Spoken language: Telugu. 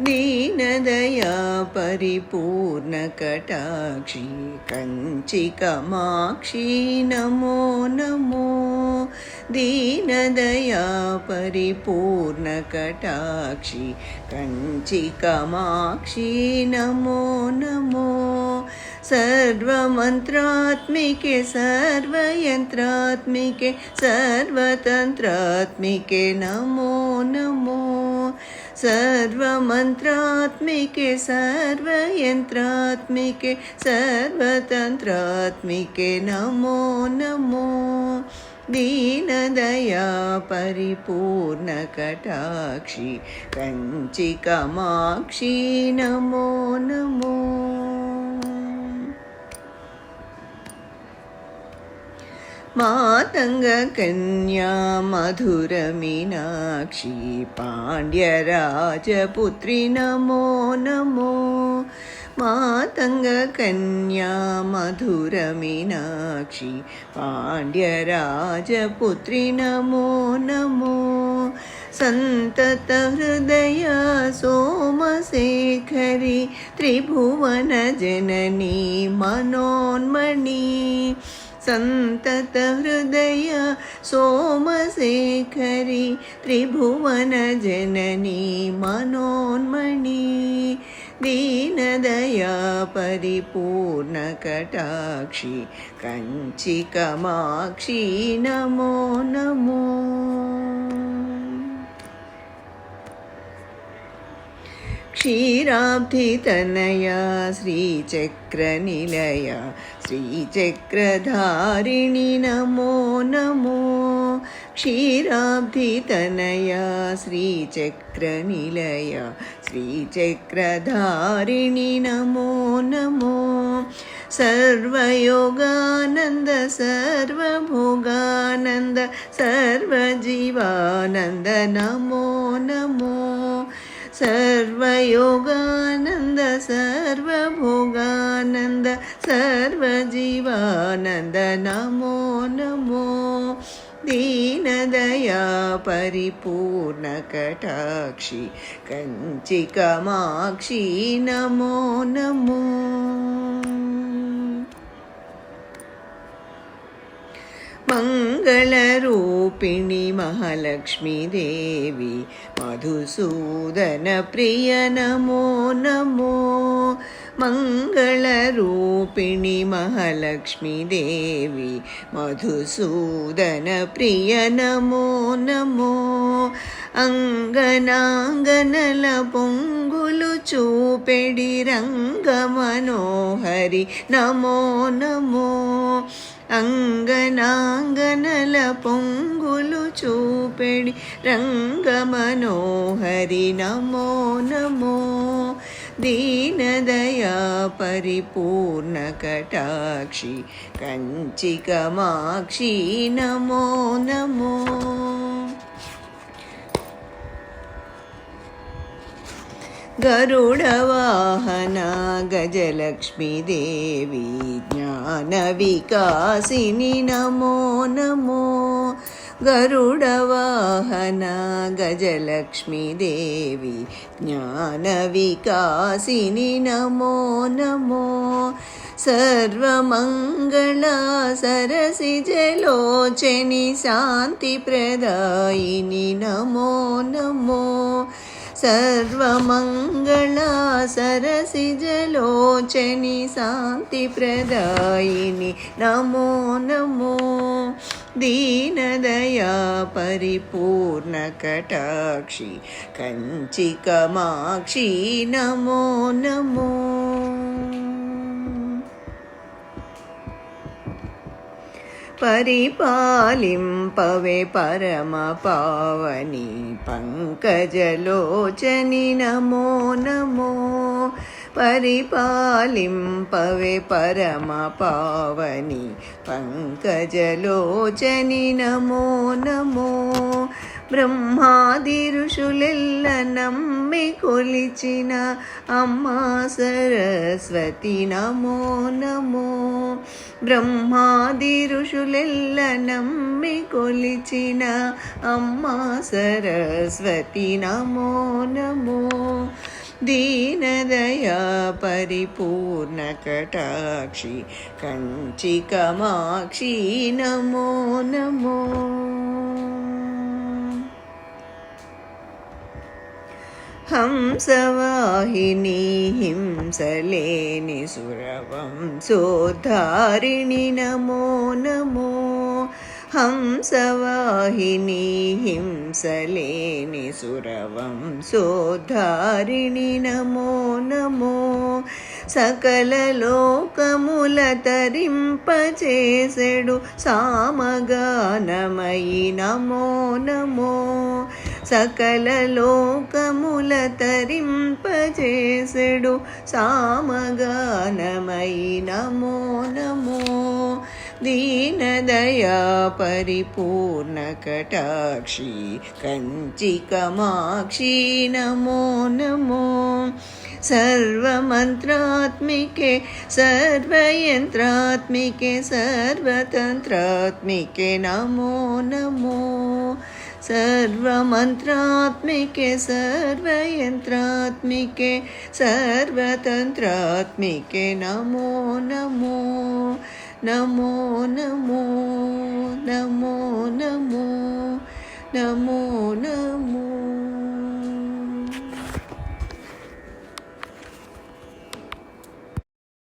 दीनदया परिपूर्णकटाक्षी कञ्चिकमाक्षी नमो नमो दीनदया परिपूर्णकटाक्षी कञ्चिकमाक्षी नमो नमो सर्वमन्त्रात्मिके सर्वयन्त्रात्मिके सर्वतन्त्रात्मिके नमो नमो सर्वमन्त्रात्मिके सर्वयन्त्रात्मिके सर्वतन्त्रात्मिके नमो नमो दीनदया परिपूर्णकटाक्षी कञ्चिकमाक्षी नमो मातङ्गकन्या मधुरमीनाक्षी पाण्ड्यराजपुत्री नमो नमो। मातङ्गकन्या मधुरमीनाक्षी पाण्ड्यराजपुत्री नमो नमो। सन्ततहृदया सोमशेखरि त्रिभुवनजननी मनोन्मणि सन्ततहृदय सोमशेखरि त्रिभुवनजननी मनोन्मणि दीनदया परिपूर्णकटाक्षी कञ्चिकमाक्षी नमो नमो क्षीराब्धितनया श्रीचक्रनिलया श्रीचक्रधारिणि नमो नमो क्षीराब्धितनया श्रीचक्रनिलया श्रीचक्रधारिणि नमो नमो सर्वयोगानन्द सर्वभोगानन्द सर्वजीवानन्द नमो नमो सर्वयोगानन्द सर्वभोगानन्द सर्वजीवानन्द नमो नमो दीनदया परिपूर्णकटाक्षी कञ्चिकमाक्षी नमो नमो मङ्गलरूपिणि महालक्ष्मीदेवी मधुसूदनप्रिय नमो नमो मङ्गलरूपिणि महालक्ष्मीदेवी मधुसूदनप्रिय नमो नमो అంగనాంగనల పొంగులు చూపెడి రంగమనోహరి నమో నమో అంగనాంగనల పొంగులు చూపెడి రంగమనోహరి నమో నమో. దీనదయా పరిపూర్ణ కటాక్షి కంచికమాక్షి నమో నమో. गरुडवाहना गजलक्ष्मीदेवी ज्ञानविकासिनि नमो नमो गरुडवाहना गजलक्ष्मीदेवी ज्ञानविकासिनि नमो नमो सर्वमङ्गला सरसिजलोचनि शान्तिप्रदायिनि नमो नमो सर्वमङ्गला सरसिजलोचनि शान्तिप्रदायिनि नमो नमो दीनदया परिपूर्णकटाक्षी कञ्चिकमाक्षी नमो नमो పరిపాలింపవే పరమ పావని పంకజలోచని నమో నమో. పరిపాలింపవే పరమ పావని పంకజలోచని నమో నమో. బ్రహ్మాది ఋషులెల్ల నమ్మి కొలిచిన అమ్మా సరస్వతి నమో నమో. బ్రహ్మాది ఋషులెల్ల నమ్మి కొలిచిన అమ్మా సరస్వతి నమో నమో. పరిపూర్ణ కటాక్షి కంచికమాక్షి नमो नमो హంసవాహిని హింసలేని సురవం సోధారిణి నమో నమో. హంసవాహిని హింసలేని సురవం సోధారిణి నమో నమో. సకల లోకముల తరింపచేసెడు సామగానమయి నమో నమో. సకల లోకముల తరింపచేసెడు సామగానమయి నమో నమో దీనదయా పరిపూర్ణ కటాక్షి కంచి కమాక్షి నమో నమో सर्वमन्त्रात्मिके सर्वयन्त्रात्मिके सर्वतन्त्रात्मिके नमो नमो सर्वमन्त्रात्मिके सर्वयन्त्रात्मिके सर्वतन्त्रात्मिके नमो नमो नमो नमो नमो नमो नमो नमो